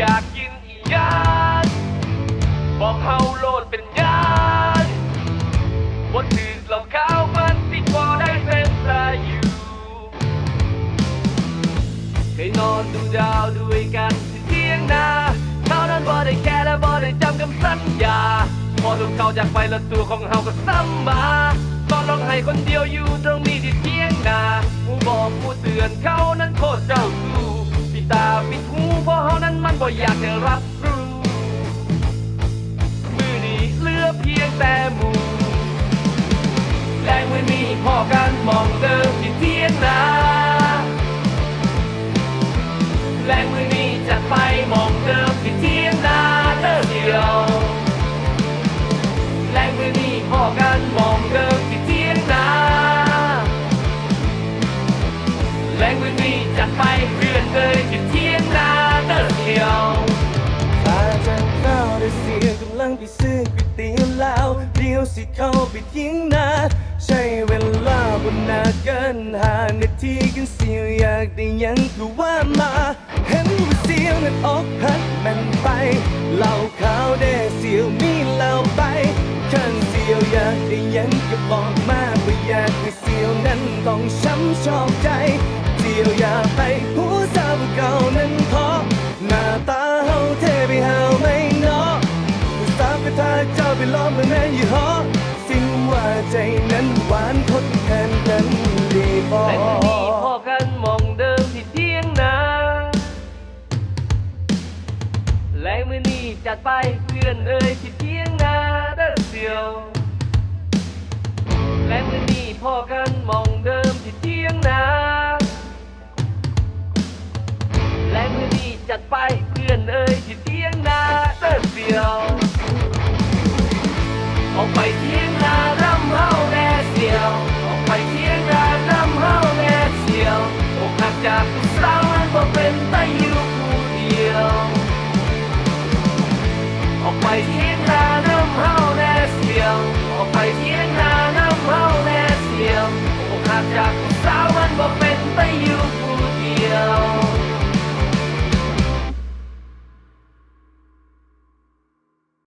อยากกินอีหยังบอกเฮาโลดเป็นยังบ่ถือเหล่าขาวมันติดบ่ได้เป็นตาอยู่เคยนอนดูดาวด้วยกันที่เที่ยงนาเขานั้นบ่ได้แค่และบ่ได้จำคำสัญญา พอถูกเขาจากไปแล้วตัวของเฮาก็ซ้ำมาตอนร้องไห้คนเดียวอยู่ตรงนี้ที่เที่ยงนาผู้บอกผู้เตือนเขานั้นโคตรเจ้าสู้ปิตาปิดหู พราะเฮานั้นมันบ่อยากจะรับรู้ มือนี้เหลือเพียงแต่หมู่แรงไม่มีพอกันมองเดิมที่เที่ยงนาแรงมือนี้จะไปมองเดิมที่ เธอเดียวตาจะเข้าได้เสียกำลังไปซื้อก๋วยเตี๋ยวแล้ว เดี๋ยวสิเข้าไปทิ้งนาใช้เวลาบนนาเกินห้านาทีกันเสียวอยากได้ยังก็ว่ามา เห็นว่าเสียวนั้นอกหักมันไปเหล่าขาวได้เสียวมีเหล่าไปขันเสียวอยากได้ยังก็บอกมาว่าอยากให้เสียวนั้นต้องช้ำชอบใจเสียวอย่าไปผู้สาวเก่านั้น เจ้าไปล้อมเมืองนั้นอยู่หอสิ่งว่าใจนั้นหวานทดแทนกันดีบ่และที่นี่พอกันมองเดิมที่เที่ยงนาและมือนี้จัดไปเพื่อนเอ่ยที่เที่ยงนาเด้อเสียวและมือนี้ ออ